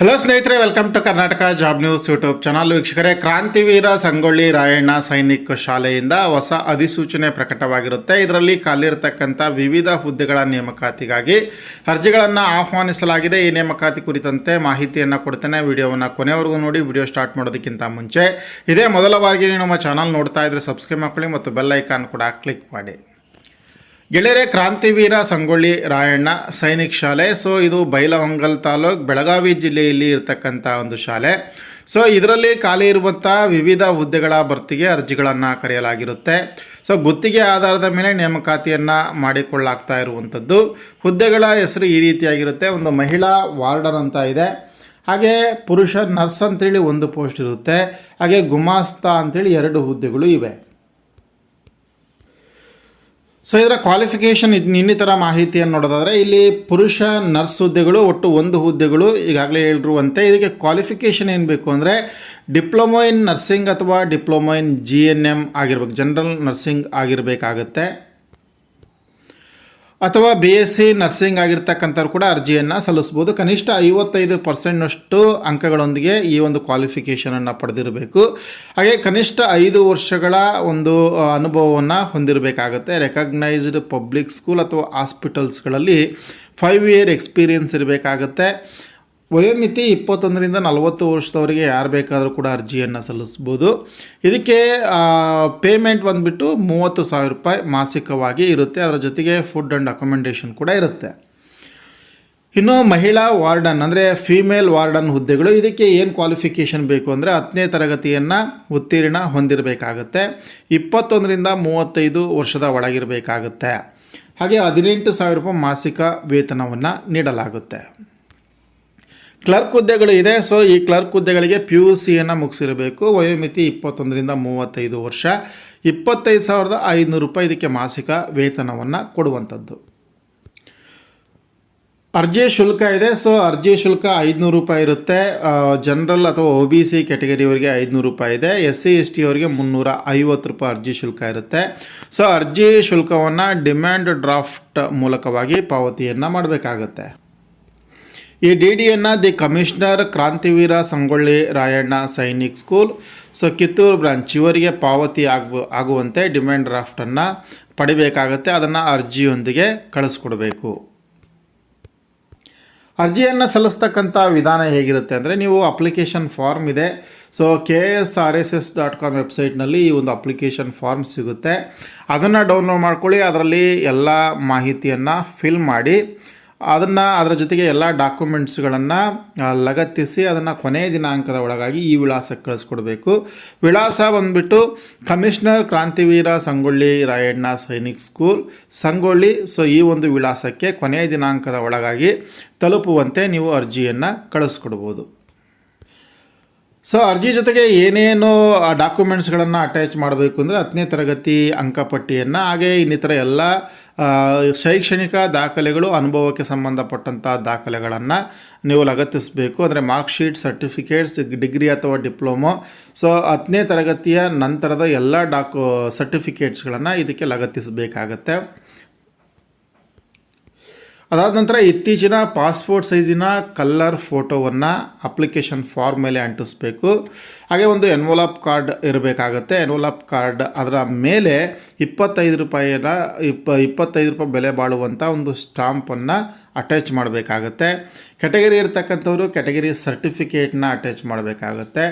Hello ಸ್ನೇಹಿತರೆ welcome to Karnataka job news YouTube channel ವೀಕ್ಷಕರೇ ಕ್ರಾಂತಿವೀರ ಸಂಗೊಳ್ಳಿ ರಾಯಣ್ಣ ಸೈನಿಕ ಶಾಲೆಯಿಂದ ಹೊಸ ಅಧಿಸೂಚನೆ ಪ್ರಕಟವಾಗಿರುತ್ತೆ. ಇದರಲ್ಲಿ ಖಾಲಿರ್ತಕ್ಕಂಥ ವಿವಿಧ ಹುದ್ದೆಗಳ ನೇಮಕಾತಿಗಾಗಿ ಅರ್ಜಿಗಳನ್ನು ಆಹ್ವಾನಿಸಲಾಗಿದೆ. ಈ ನೇಮಕಾತಿ ಕುರಿತಂತೆ ಮಾಹಿತಿಯನ್ನು ಕೊಡ್ತೇನೆ. ವಿಡಿಯೋವನ್ನು ಕೊನೆವರೆಗೂ ನೋಡಿ, ವಿಡಿಯೋ ಸ್ಟಾರ್ಟ್ ಮಾಡೋದಕ್ಕಿಂತ ಮುಂಚೆ ಇದೇ ಮೊದಲ ಬಾರಿಗೆ ನೀವು ನಮ್ಮ ಚಾನಲ್ ನೋಡ್ತಾ ಇದ್ದರೆ ಸಬ್ಸ್ಕ್ರೈಬ್ ಮಾಡ್ಕೊಳ್ಳಿ ಮತ್ತು ಬೆಲ್ ಐಕಾನ್ ಕೂಡ ಕ್ಲಿಕ್ ಮಾಡಿ. ಗೆಳೆಯರೆ, ಕ್ರಾಂತಿವೀರ ಸಂಗೊಳ್ಳಿ ರಾಯಣ್ಣ ಸೈನಿಕ್ ಶಾಲೆ. ಸೊ, ಇದು ಬೈಲಹೊಂಗಲ್ ತಾಲೂಕ್ ಬೆಳಗಾವಿ ಜಿಲ್ಲೆಯಲ್ಲಿ ಇರತಕ್ಕಂಥ ಒಂದು ಶಾಲೆ. ಸೊ, ಇದರಲ್ಲಿ ಖಾಲಿ ಇರುವಂಥ ವಿವಿಧ ಹುದ್ದೆಗಳ ಭರ್ತಿಗೆ ಅರ್ಜಿಗಳನ್ನು ಕರೆಯಲಾಗಿರುತ್ತೆ. ಸೊ, ಗುತ್ತಿಗೆ ಆಧಾರದ ಮೇಲೆ ನೇಮಕಾತಿಯನ್ನು ಮಾಡಿಕೊಳ್ಳಾಗ್ತಾ ಇರುವಂಥದ್ದು. ಹುದ್ದೆಗಳ ಹೆಸರು ಈ ರೀತಿಯಾಗಿರುತ್ತೆ. ಒಂದು ಮಹಿಳಾ ವಾರ್ಡನ್ ಅಂತ ಇದೆ. ಹಾಗೆ ಪುರುಷ ನರ್ಸ್ ಅಂತೇಳಿ ಒಂದು ಪೋಸ್ಟ್ ಇರುತ್ತೆ. ಹಾಗೆ ಗುಮಾಸ್ತಾ ಅಂತೇಳಿ ಎರಡು ಹುದ್ದೆಗಳು ಇವೆ. ಸೊ ಇದರ ಕ್ವಾಲಿಫಿಕೇಷನ್ ಇದು ಇನ್ನಿತರ ಮಾಹಿತಿಯನ್ನು ನೋಡೋದಾದರೆ, ಇಲ್ಲಿ ಪುರುಷ ನರ್ಸ್ ಹುದ್ದೆಗಳು, ಒಟ್ಟು ಒಂದು ಹುದ್ದೆಗಳು ಈಗಾಗಲೇ ಹೇಳಿರುವಂತೆ. ಇದಕ್ಕೆ ಕ್ವಾಲಿಫಿಕೇಷನ್ ಏನು ಬೇಕು ಅಂದರೆ ಡಿಪ್ಲೊಮೊ ಇನ್ ನರ್ಸಿಂಗ್ ಅಥವಾ diploma in G N M ಆಗಿರ್ಬೇಕು. ಜನರಲ್ ನರ್ಸಿಂಗ್ ಆಗಿರಬೇಕಾಗತ್ತೆ. ಅಥವಾ ಬಿ ಎಸ್ ಸಿ ನರ್ಸಿಂಗ್ ಆಗಿರ್ತಕ್ಕಂಥವ್ರು ಕೂಡ ಅರ್ಜಿಯನ್ನು ಸಲ್ಲಿಸ್ಬೋದು. ಕನಿಷ್ಠ ಐವತ್ತೈದು ಪರ್ಸೆಂಟ್ನಷ್ಟು ಅಂಕಗಳೊಂದಿಗೆ ಈ ಒಂದು ಕ್ವಾಲಿಫಿಕೇಷನನ್ನು ಪಡೆದಿರಬೇಕು. ಹಾಗೆ ಕನಿಷ್ಠ ಐದು ವರ್ಷಗಳ ಒಂದು ಅನುಭವವನ್ನು ಹೊಂದಿರಬೇಕಾಗತ್ತೆ. ರೆಕಗ್ನೈಸ್ಡ್ ಪಬ್ಲಿಕ್ ಸ್ಕೂಲ್ ಅಥವಾ ಹಾಸ್ಪಿಟಲ್ಸ್ಗಳಲ್ಲಿ ಫೈವ್ ಇಯರ್ ಎಕ್ಸ್ಪೀರಿಯನ್ಸ್ ಇರಬೇಕಾಗತ್ತೆ. ವಯೋಮಿತಿ ಇಪ್ಪತ್ತೊಂದರಿಂದ ನಲವತ್ತು ವರ್ಷದವರಿಗೆ ಯಾರು ಬೇಕಾದರೂ ಕೂಡ ಅರ್ಜಿಯನ್ನು ಸಲ್ಲಿಸ್ಬೋದು. ಇದಕ್ಕೆ ಪೇಮೆಂಟ್ ಬಂದುಬಿಟ್ಟು ಮೂವತ್ತು ಸಾವಿರ ರೂಪಾಯಿ ಮಾಸಿಕವಾಗಿ ಇರುತ್ತೆ. ಅದರ ಜೊತೆಗೆ ಫುಡ್ ಆ್ಯಂಡ್ ಅಕೊಮೆಂಡೇಷನ್ ಕೂಡ ಇರುತ್ತೆ. ಇನ್ನು ಮಹಿಳಾ ವಾರ್ಡನ್ ಅಂದರೆ ಫೀಮೇಲ್ ವಾರ್ಡನ್ ಹುದ್ದೆಗಳು, ಇದಕ್ಕೆ ಏನು ಕ್ವಾಲಿಫಿಕೇಷನ್ ಬೇಕು ಅಂದರೆ ಹತ್ತನೇ ತರಗತಿಯನ್ನು ಉತ್ತೀರ್ಣ ಹೊಂದಿರಬೇಕಾಗತ್ತೆ. ಇಪ್ಪತ್ತೊಂದರಿಂದ ಮೂವತ್ತೈದು ವರ್ಷದ ಒಳಗಿರಬೇಕಾಗುತ್ತೆ. ಹಾಗೆ ಹದಿನೆಂಟು ಸಾವಿರ ರೂಪಾಯಿ ಮಾಸಿಕ ವೇತನವನ್ನು ನೀಡಲಾಗುತ್ತೆ. ಕ್ಲರ್ಕ್ ಹುದ್ದೆಗಳು ಇದೆ. ಸೊ ಈ ಕ್ಲರ್ಕ್ ಹುದ್ದೆಗಳಿಗೆ ಪಿ ಯು ಸಿಯನ್ನು ಮುಗಿಸಿರಬೇಕು. ವಯೋಮಿತಿ ಇಪ್ಪತ್ತೊಂದರಿಂದ ಮೂವತ್ತೈದು ವರ್ಷ. ಇಪ್ಪತ್ತೈದು ಸಾವಿರದ ಐನೂರು ರೂಪಾಯಿ ಇದಕ್ಕೆ ಮಾಸಿಕ ವೇತನವನ್ನು ಕೊಡುವಂಥದ್ದು. ಅರ್ಜಿ ಶುಲ್ಕ ಇದೆ. ಸೊ ಅರ್ಜಿ ಶುಲ್ಕ ಐದುನೂರು ರೂಪಾಯಿ ಇರುತ್ತೆ. ಜನರಲ್ ಅಥವಾ ಒ ಬಿ ಸಿ ಕ್ಯಾಟಗರಿಯವರಿಗೆ ಐದುನೂರು ರೂಪಾಯಿ ಇದೆ. ಎಸ್ ಸಿ ಎಸ್ ಟಿ ಅವರಿಗೆ ಮುನ್ನೂರ ಐವತ್ತು ರೂಪಾಯಿ ಅರ್ಜಿ ಶುಲ್ಕ ಇರುತ್ತೆ. ಸೊ ಅರ್ಜಿ ಶುಲ್ಕವನ್ನು ಡಿಮ್ಯಾಂಡ್ ಡ್ರಾಫ್ಟ್ ಮೂಲಕವಾಗಿ ಪಾವತಿಯನ್ನು ಮಾಡಬೇಕಾಗತ್ತೆ. ಈ D ಡಿಯನ್ನು the commissioner Krantiveera Sangolli Rayanna Sainik school, so Kittur branch ಇವರಿಗೆ ಪಾವತಿ ಆಗ್ಬ, ಆಗುವಂತೆ ಡಿಮ್ಯಾಂಡ್ ಡ್ರಾಫ್ಟನ್ನು ಪಡಿಬೇಕಾಗತ್ತೆ. ಅದನ್ನು ಅರ್ಜಿಯೊಂದಿಗೆ ಕಳಿಸ್ಕೊಡ್ಬೇಕು. ಅರ್ಜಿಯನ್ನು ಸಲ್ಲಿಸ್ತಕ್ಕಂಥ ವಿಧಾನ ಹೇಗಿರುತ್ತೆ ಅಂದರೆ, ನೀವು ಅಪ್ಲಿಕೇಶನ್ ಫಾರ್ಮ್ ಇದೆ. So K S R S S dot com ವೆಬ್ಸೈಟ್ನಲ್ಲಿ ಈ ಒಂದು ಅಪ್ಲಿಕೇಶನ್ ಫಾರ್ಮ್ ಸಿಗುತ್ತೆ. ಅದನ್ನು ಡೌನ್ಲೋಡ್ ಮಾಡ್ಕೊಳ್ಳಿ. ಅದರಲ್ಲಿ ಎಲ್ಲ ಮಾಹಿತಿಯನ್ನು ಫಿಲ್ ಮಾಡಿ. ಅದನ್ನು ಅದರ ಜೊತೆಗೆ ಎಲ್ಲ ಡಾಕ್ಯುಮೆಂಟ್ಸ್ಗಳನ್ನು ಲಗತ್ತಿಸಿ ಅದನ್ನು ಕೊನೆಯ ದಿನಾಂಕದ ಒಳಗಾಗಿ ಈ ವಿಳಾಸಕ್ಕೆ ಕಳಿಸ್ಕೊಡ್ಬೇಕು. ವಿಳಾಸ ಬಂದುಬಿಟ್ಟು commissioner Krantiveera Sangolli Rayanna Sainik school. Sangolli, so ಈ ಒಂದು ವಿಳಾಸಕ್ಕೆ ಕೊನೆಯ ದಿನಾಂಕದ ಒಳಗಾಗಿ ತಲುಪುವಂತೆ ನೀವು ಅರ್ಜಿಯನ್ನು ಕಳಿಸ್ಕೊಡ್ಬೋದು. ಸೊ ಅರ್ಜಿ ಜೊತೆಗೆ ಏನೇನು ಡಾಕ್ಯುಮೆಂಟ್ಸ್ಗಳನ್ನು ಅಟ್ಯಾಚ್ ಮಾಡಬೇಕು ಅಂದರೆ ಹತ್ತನೇ ತರಗತಿ ಅಂಕಪಟ್ಟಿಯನ್ನು, ಹಾಗೆ ಇನ್ನಿತರ ಎಲ್ಲ ಶೈಕ್ಷಣಿಕ ದಾಖಲೆಗಳು, ಅನುಭವಕ್ಕೆ ಸಂಬಂಧಪಟ್ಟಂಥ ದಾಖಲೆಗಳನ್ನು ನೀವು ಲಗತ್ತಿಸಬೇಕು. ಅಂದರೆ ಮಾರ್ಕ್ಶೀಟ್ ಸರ್ಟಿಫಿಕೇಟ್ಸ್ ಡಿಗ್ರಿ ಅಥವಾ ಡಿಪ್ಲೊಮೊ ಸೊ ಹತ್ತನೇ ತರಗತಿಯ ನಂತರದ ಎಲ್ಲ ಡಾಕು ಸರ್ಟಿಫಿಕೇಟ್ಸ್ಗಳನ್ನು ಇದಕ್ಕೆ ಲಗತ್ತಿಸಬೇಕಾಗತ್ತೆ. ಅದಾದ ನಂತರ ಇತ್ತೀಚಿನ ಪಾಸ್ಪೋರ್ಟ್ ಸೈಜಿನ ಕಲ್ಲರ್ ಫೋಟೋವನ್ನು ಅಪ್ಲಿಕೇಶನ್ ಫಾರ್ಮ್ ಮೇಲೆ ಅಂಟಿಸ್ಬೇಕು. ಹಾಗೆ ಒಂದು ಎನ್ವಲಪ್ ಕಾರ್ಡ್ ಇರಬೇಕಾಗತ್ತೆ. ಎನ್ವಲಪ್ ಕಾರ್ಡ್ ಅದರ ಮೇಲೆ ಇಪ್ಪತ್ತೈದು ರೂಪಾಯಿನ ಇಪ್ಪ, ಇಪ್ಪತ್ತೈದು ರೂಪಾಯಿ ಬೆಲೆ ಬಾಳುವಂಥ ಒಂದು ಸ್ಟಾಂಪನ್ನು ಅಟ್ಯಾಚ್ ಮಾಡಬೇಕಾಗತ್ತೆ. ಕೆಟಗರಿ ಇರ್ತಕ್ಕಂಥವ್ರು ಕೆಟಗರಿ ಸರ್ಟಿಫಿಕೇಟ್ನ ಅಟ್ಯಾಚ್ ಮಾಡಬೇಕಾಗತ್ತೆ.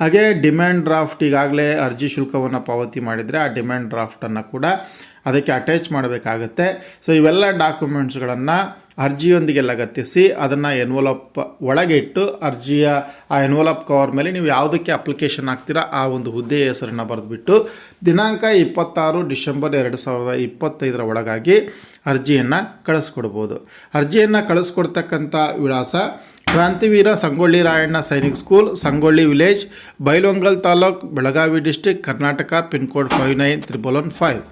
ಹಾಗೆ ಡಿಮ್ಯಾಂಡ್ ಡ್ರಾಫ್ಟ್ ಈಗಾಗಲೇ ಅರ್ಜಿ ಶುಲ್ಕವನ್ನು ಪಾವತಿ ಮಾಡಿದರೆ ಆ ಡಿಮ್ಯಾಂಡ್ ಡ್ರಾಫ್ಟನ್ನು ಕೂಡ ಅದಕ್ಕೆ ಅಟ್ಯಾಚ್ ಮಾಡಬೇಕಾಗತ್ತೆ. ಸೊ ಇವೆಲ್ಲ ಡಾಕ್ಯುಮೆಂಟ್ಸ್ಗಳನ್ನು ಅರ್ಜಿಯೊಂದಿಗೆ ಲಗತ್ತಿಸಿ, ಅದನ್ನು ಎನ್ವಲಪ್ ಒಳಗೆ ಇಟ್ಟು, ಅರ್ಜಿಯ ಆ ಎನ್ವಲಪ್ ಕವರ್ ಮೇಲೆ ನೀವು ಯಾವುದಕ್ಕೆ ಅಪ್ಲಿಕೇಶನ್ ಹಾಕ್ತೀರಾ ಆ ಒಂದು ಹುದ್ದೆಯ ಹೆಸರನ್ನು ಬರೆದುಬಿಟ್ಟು, ದಿನಾಂಕ ಇಪ್ಪತ್ತಾರು ಡಿಸೆಂಬರ್ ಎರಡು ಸಾವಿರದ ಇಪ್ಪತ್ತೈದರ ಒಳಗಾಗಿ ಅರ್ಜಿಯನ್ನು ಕಳಿಸ್ಕೊಡ್ಬೋದು. ಅರ್ಜಿಯನ್ನು ಕಳಿಸ್ಕೊಡ್ತಕ್ಕಂಥ ವಿಳಾಸ Krantiveera Sangolli Rayanna Sainik school, Sangolli village, Bailhongal taluk, Belagavi district, Karnataka pin code five nine triple one five.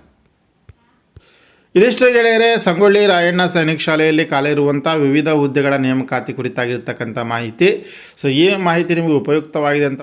ಇದಿಷ್ಟು ಗೆಳೆಯರೆ, ಸಂಗೊಳ್ಳಿ ರಾಯಣ್ಣ ಸೈನಿಕ ಶಾಲೆಯಲ್ಲಿ ಇರುವಂಥ ವಿವಿಧ ಹುದ್ದೆಗಳ ನೇಮಕಾತಿ ಕುರಿತಾಗಿರ್ತಕ್ಕಂಥ ಮಾಹಿತಿ. ಸೊ ಈ ಮಾಹಿತಿ ನಿಮಗೆ ಉಪಯುಕ್ತವಾಗಿದೆ ಅಂತ